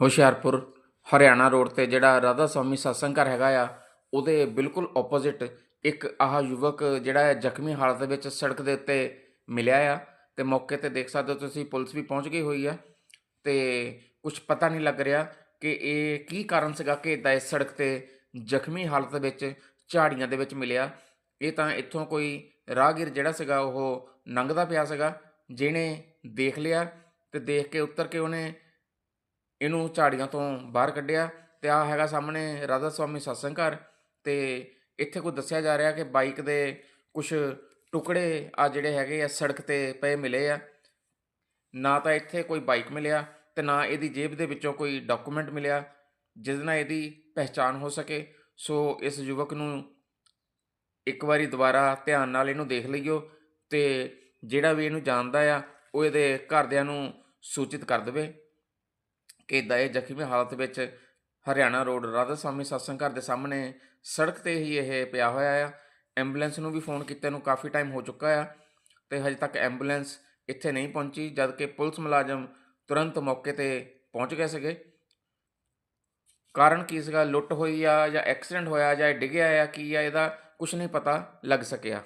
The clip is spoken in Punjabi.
ਹੁਸ਼ਿਆਰਪੁਰ, ਹਰਿਆਣਾ ਰੋਡ ਤੇ ਜਿਹੜਾ ਰਾਧਾ ਸਵਾਮੀ ਸਤਸੰਗ ਘਰ ਹੈਗਾ ਆ, ਉਹਦੇ ਬਿਲਕੁਲ ਆਪੋਜ਼ਿਟ ਇੱਕ ਆਹ ਯੁਵਕ ਜਿਹੜਾ ਹੈ ਜ਼ਖਮੀ ਹਾਲਤ ਵਿੱਚ ਸੜਕ ਦੇ ਉੱਤੇ ਮਿਲਿਆ ਆ ਤੇ ਮੌਕੇ ਤੇ ਦੇਖ ਸਕਦੇ ਹੋ ਤੁਸੀਂ ਪੁਲਿਸ ਵੀ ਪਹੁੰਚ ਗਈ ਹੋਈ ਆ ਤੇ ਕੁਝ ਪਤਾ ਨਹੀਂ ਲੱਗ ਰਿਹਾ ਕਿ ਇਹ ਕੀ ਕਾਰਨ ਸੀਗਾ ਕਿ ਇਦਾਂ ਇਸ ਸੜਕ ਤੇ ਜ਼ਖਮੀ ਹਾਲਤ ਵਿੱਚ ਝਾੜੀਆਂ ਦੇ ਵਿੱਚ ਮਿਲਿਆ। ਇਹ ਤਾਂ ਇੱਥੋਂ ਕੋਈ ਰਾਹਗੀਰ ਜਿਹੜਾ ਸੀਗਾ ਉਹ ਲੰਘਦਾ ਪਿਆ ਸੀਗਾ, ਜਿਹਨੇ ਦੇਖ ਲਿਆ ਤੇ ਦੇਖ ਕੇ ਉੱਤਰ ਕੇ ਉਹਨੇ ਇਹਨੂੰ ਝਾੜੀਆਂ ਤੋਂ ਬਾਹਰ ਕੱਢਿਆ ਤੇ ਆ ਹੈਗਾ ਸਾਹਮਣੇ ਰਾਧਾ ਸਵਾਮੀ ਸਤਸੰਗ ਘਰ ਤੇ ਇੱਥੇ ਕੋਈ ਦੱਸਿਆ ਜਾ ਰਿਹਾ ਕਿ ਬਾਈਕ ਦੇ ਕੁਝ ਟੁਕੜੇ ਆ ਜਿਹੜੇ ਹੈਗੇ ਆ ਸੜਕ ਤੇ ਪਏ ਮਿਲੇ ਆ। ਨਾ ਤਾਂ ਇੱਥੇ ਕੋਈ ਬਾਈਕ ਮਿਲਿਆ ਤੇ ਨਾ ਇਹਦੀ ਜੇਬ ਦੇ ਵਿੱਚੋਂ ਕੋਈ ਡਾਕੂਮੈਂਟ ਮਿਲਿਆ ਜਿਸ ਨਾਲ ਇਹਦੀ ਪਹਿਚਾਣ ਹੋ ਸਕੇ। ਸੋ ਇਸ ਯੁਵਕ ਨੂੰ ਇੱਕ ਵਾਰੀ ਦੁਬਾਰਾ ਧਿਆਨ ਨਾਲ ਇਹਨੂੰ ਦੇਖ ਲਈਓ ਤੇ ਜਿਹੜਾ ਵੀ ਇਹਨੂੰ ਜਾਣਦਾ ਆ, ਉਹ ਇਹਦੇ ਘਰਦਿਆਂ ਨੂੰ ਸੂਚਿਤ ਕਰ ਦੇਵੇ। ਕਿ ਇਦਾਂ ਇਹ ਜ਼ਖਮੀ ਹਾਲਤ ਵਿੱਚ ਹਰਿਆਣਾ ਰੋਡ ਰਾਧਾ ਸਵਾਮੀ ਸਤਸੰਗ ਘਰ ਦੇ ਸਾਹਮਣੇ ਸੜਕ ਤੇ ਹੀ ਇਹ ਪਿਆ ਹੋਇਆ ਆ। ਐਂਬੂਲੈਂਸ ਨੂੰ ਵੀ ਫੋਨ ਕੀਤੇ ਨੂੰ ਕਾਫੀ ਟਾਈਮ ਹੋ ਚੁੱਕਾ ਆ ਤੇ ਹਜੇ ਤੱਕ ਐਂਬੂਲੈਂਸ ਇੱਥੇ ਨਹੀਂ ਪਹੁੰਚੀ ਜਦ ਕਿ ਪੁਲਿਸ ਮੁਲਾਜ਼ਮ ਤੁਰੰਤ ਮੌਕੇ ਤੇ ਪਹੁੰਚ ਗਏ ਸੀਗੇ। ਕਾਰਨ ਕੀ ਸੀਗਾ? ਲੁੱਟ ਹੋਈ ਆ ਜਾਂ ਐਕਸੀਡੈਂਟ ਹੋਇਆ ਜਾਂ ਇਹ ਡਿੱਗਿਆ ਆ? ਕੀ ਆ? ਇਹਦਾ ਕੁਝ ਨਹੀਂ ਪਤਾ ਲੱਗ ਸਕਿਆ।